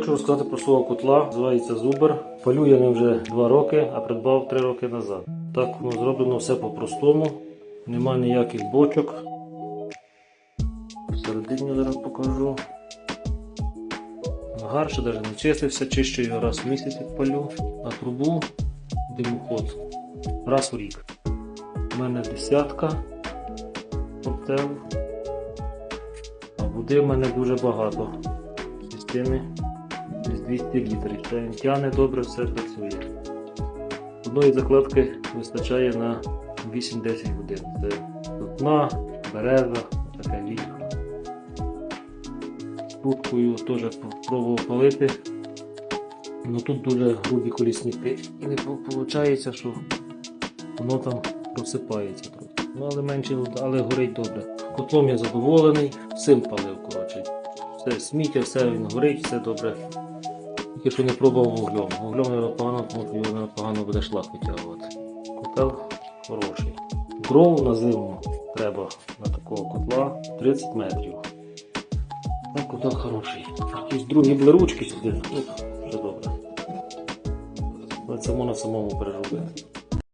Хочу розказати про свого котла, називається Зубер. Палю я ним вже 2 роки, а придбав 3 роки назад. Так ну, зроблено все по-простому, нема ніяких бочок. Всередині зараз покажу. Гар ще навіть не чистився, чищу його раз в місяць палю, а трубу димоход раз у рік. У мене десятка коптел, а води в мене дуже багато. В системі десь 200 літрів. Це він тягне добре, все працює. Одної закладки вистачає на 8-10 годин. Це сосна, береза, таке ліг. Трубкою теж пробував палити. Ну тут дуже грубі колісники. І не виходить, що воно там просипається трохи. Ну але менше, але горить добре. Котлом я задоволений, всім палив, коротше. Все сміття, все він горить, все добре. Тільки що не пробував вуглем. Вуглем наверно, погано, тому що його погано буде шлак витягувати. Котел хороший. Дров на зиму треба на такого котла 30 метрів. Ну, котел хороший. Якісь другі були ручки сюди. Ну, вже добре. Але це можна самому переробити.